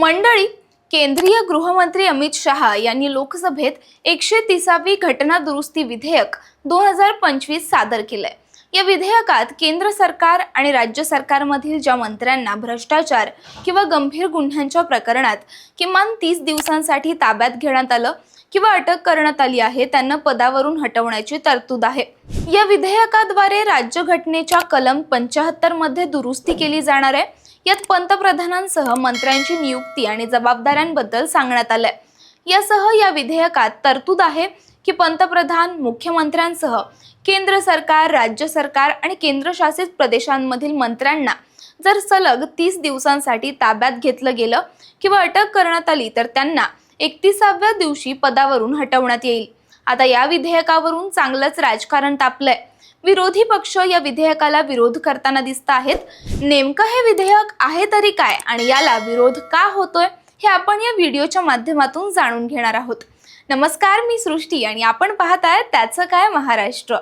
मंडळी केंद्रीय गृहमंत्री अमित शहा यांनी लोकसभेत एकशे तिसावी घटना दुरुस्ती विधेयक दोन हजार पंचवीस सादर केलंय. या विधेयकात केंद्र सरकार आणि राज्य सरकारमधील ज्या मंत्र्यांना भ्रष्टाचार किंवा गंभीर गुन्ह्यांच्या प्रकरणात किमान तीस दिवसांसाठी ताब्यात घेण्यात आलं किंवा अटक करण्यात आली आहे त्यांना पदावरून हटवण्याची तरतूद आहे. या विधेयकाद्वारे राज्यघटनेच्या कलम पंचाहत्तरमध्ये दुरुस्ती केली जाणार आहे. यात पंतप्रधानांसह मंत्र्यांची नियुक्ती आणि जबाबदाऱ्यांबद्दल सांगण्यात आलंय. यासह या विधेयकात तरतूद आहे की पंतप्रधान मुख्यमंत्र्यांसह केंद्र सरकार राज्य सरकार आणि केंद्रशासित प्रदेशांमधील मंत्र्यांना जर सलग तीस दिवसांसाठी ताब्यात घेतलं गेलं किंवा अटक करण्यात आली तर त्यांना एकतीसाव्या दिवशी पदावरून हटवण्यात येईल. आता या विधेयकावरून चांगलंच राजकारण तापलंय. विरोधी पक्ष या विधेयकाला विरोध करताना दिसत आहेत. नेमकं हे विधेयक आहे तरी काय आणि याला विरोध का होतोय हे आपण या व्हिडिओच्या माध्यमातून जाणून घेणार आहोत. नमस्कार मी सृष्टी आणि आपण पाहत आहात त्याचं काय महाराष्ट्र.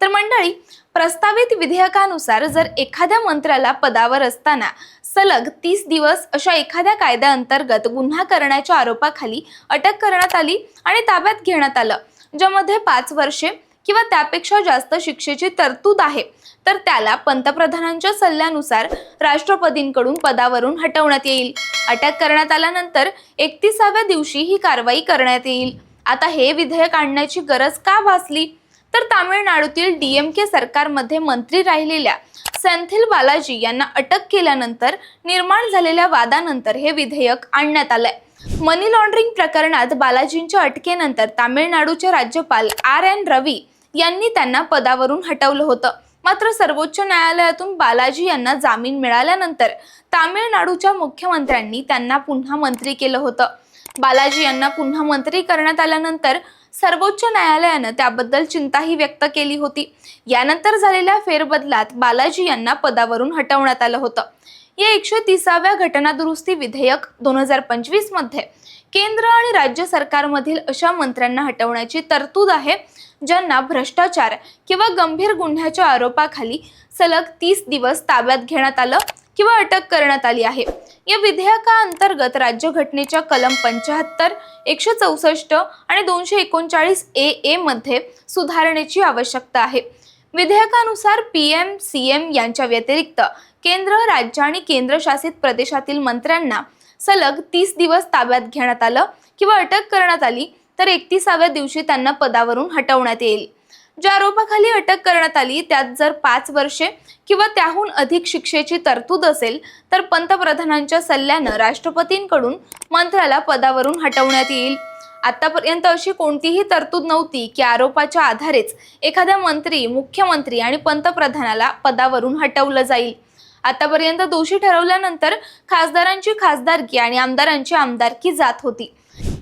तर मंडळी प्रस्तावित विधेयकानुसार जर एखाद्या मंत्र्याला पदावर असताना सलग तीस दिवस अशा एखाद्या कायद्याअंतर्गत गुन्हा करण्याच्या आरोपाखाली अटक करण्यात आली आणि ताब्यात घेण्यात आलं ज्यामध्ये पाच वर्षे किंवा त्यापेक्षा जास्त शिक्षेची तरतूद आहे. तर त्याला पंतप्रधानांच्या सल्ल्यानुसार राष्ट्रपतींकडून पदावरून हटवण्यात येईल. अटक करण्यात आल्यानंतर एकतीसाव्या दिवशी ही कारवाई करण्यात येईल. आता हे विधेयक आणण्याची गरज का भासली? तर तामिळनाडूतील डीएमके सरकारमध्ये मंत्री राहिलेल्या सेंथिल बालाजी यांना अटक केल्यानंतर निर्माण झालेल्या वादानंतर हे विधेयक आणण्यात आलंय. मनी लॉन्ड्रिंग प्रकरणात बालाजींच्या अटकेनंतर तामिळनाडूचे राज्यपाल आर एन रवी यांनी त्यांना पदावरून हटवलं होतं. मात्र सर्वोच्च न्यायालयातून बालाजी यांना जामीन मिळाल्यानंतर तामिळनाडूच्या मुख्यमंत्र्यांनी त्यांना पुन्हा मंत्री केलं होतं. बालाजी यांना पुन्हा मंत्री करण्यात आल्यानंतर सर्वोच्च न्यायालयानं त्याबद्दल चिंताही व्यक्त केली होती. यानंतर झालेल्या फेरबदलात बालाजी यांना पदावरून हटवण्यात आलं होतं. या एकशे तिसाव्या घटनादुरुस्ती विधेयक दोन हजार पंचवीसमध्ये केंद्र आणि राज्य सरकारमधील अशा मंत्र्यांना हटवण्याची तरतूद आहे ज्यांना भ्रष्टाचार किंवा गंभीर गुन्ह्याच्या आरोपाखाली सलग तीस दिवस ताब्यात घेण्यात आलं किंवा अटक करण्यात आली आहे. या विधेयकाअंतर्गत राज्यघटनेच्या कलम पंच्याहत्तर एकशे चौसष्ट आणि दोनशे एकोणचाळीस ए ए मध्ये सुधारणेची आवश्यकता आहे. विधेयकानुसार पी एम सी एम यांच्या व्यतिरिक्त केंद्र राज्य आणि केंद्रशासित प्रदेशातील मंत्र्यांना सलग तीस दिवस ताब्यात घेण्यात आलं किंवा अटक करण्यात आली तर एकतीसाव्या दिवशी त्यांना पदावरून हटवण्यात येईल. ज्या आरोपाखाली अटक करण्यात आली त्यात जर पाच वर्षे किंवा त्याहून अधिक शिक्षेची तरतूद असेल तर पंतप्रधानांच्या सल्ल्यानं राष्ट्रपतींकडून मंत्र्याला पदावरून हटवण्यात येईल. आतापर्यंत अशी कोणतीही तरतूद नव्हती की आरोपाच्या आधारेच एखाद्या मंत्री मुख्यमंत्री आणि पंतप्रधानाला पदावरून हटवलं जाईल. आतापर्यंत दोषी ठरवल्यानंतर खासदारांची खासदारकी आणि आमदारांची आमदारकी जात होती.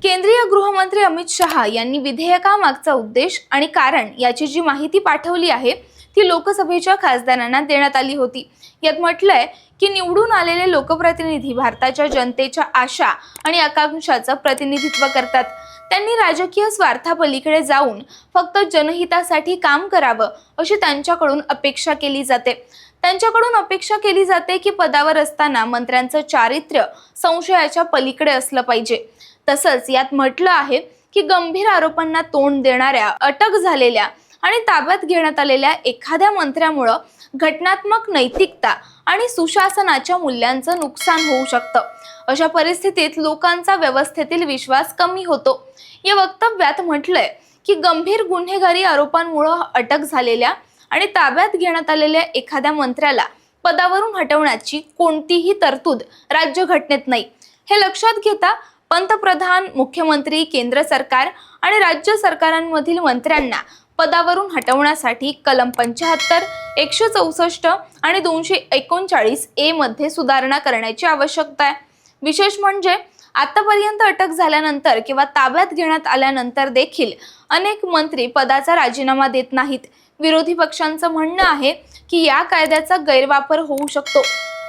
केंद्रीय गृहमंत्री अमित शहा यांनी विधेयकामागचा उद्देश आणि कारण याची जी माहिती पाठवली आहे ती लोकसभेच्या खासदारांना देण्यात आली होती. यात म्हटलंय की निवडून आलेले लोकप्रतिनिधी भारताच्या जनतेच्या आशा आणि आकांक्षाचं प्रतिनिधित्व करतात. त्यांनी राजकीय स्वार्थापलीकडे जाऊन फक्त जनहितासाठी काम करावं अशी त्यांच्याकडून अपेक्षा केली जाते. त्यांच्याकडून अपेक्षा केली जाते की पदावर असताना मंत्र्यांचं चारित्र्य संशयाच्या पलीकडे असलं पाहिजे. तसंच यात म्हटलं आहे की गंभीर आरोपांना तोंड देणाऱ्या अटक झालेल्या आणि ताब्यात घेण्यात आलेल्या एखाद्या मंत्र्यामुळं घटनात्मक नैतिकता आणि सुशासनाच्या मूल्यांचं नुकसान होऊ शकतं. अशा परिस्थितीत लोकांचा व्यवस्थेतील विश्वास कमी होतो. या वक्तव्यात म्हटलंय की गंभीर गुन्हेगारी आरोपांमुळं अटक झालेल्या आणि ताब्यात घेण्यात आलेल्या एखाद्या मंत्र्याला पदावरून हटवण्याची कोणतीही तरतूद राज्यघटनेत नाही. हे लक्षात घेता पंतप्रधान मुख्यमंत्री केंद्र सरकार आणि राज्य सरकारांमधील मंत्र्यांना पदावरून हटवण्यासाठी कलम पंच्याहत्तर एकशे चौसष्ट आणि दोनशे एकोणचाळीस ए मध्ये सुधारणा करण्याची आवश्यकता आहे. विशेष म्हणजे आतापर्यंत अटक झाल्यानंतर किंवा ताब्यात घेण्यात आल्यानंतर देखील अनेक मंत्री पदाचा राजीनामा देत नाहीत. विरोधी पक्षांचं म्हणणं आहे की या कायद्याचा गैरवापर होऊ शकतो.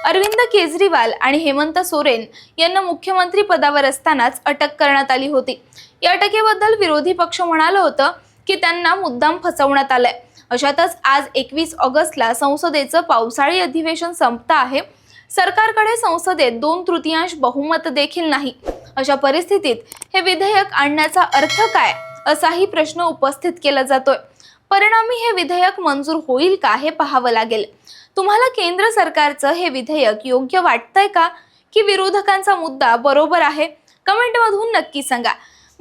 अरविंद केजरीवाल आणि हेमंत सोरेन यांना मुख्यमंत्री पदावर असतानाच अटक करण्यात आली होती. या अटकेबद्दल विरोधी पक्ष म्हणालं होतं की त्यांना मुद्दाम फसवण्यात आलंय. अशातच आज एकवीस ऑगस्टला संसदेचं पावसाळी अधिवेशन संपतं आहे. सरकारकडे संसदेत दोन तृतीयांश बहुमत देखील नाही. अशा परिस्थितीत हे विधेयक आणण्याचा अर्थ काय असाही प्रश्न उपस्थित केला जातोय. परिणामी हे विधेयक मंजूर होईल का हे पाहावं लागेल. तुम्हाला केंद्र सरकारचं हे विधेयक योग्य वाटतंय का? की विरोधकांचा मुद्दा बरोबर आहे? कमेंटमधून नक्की सांगा.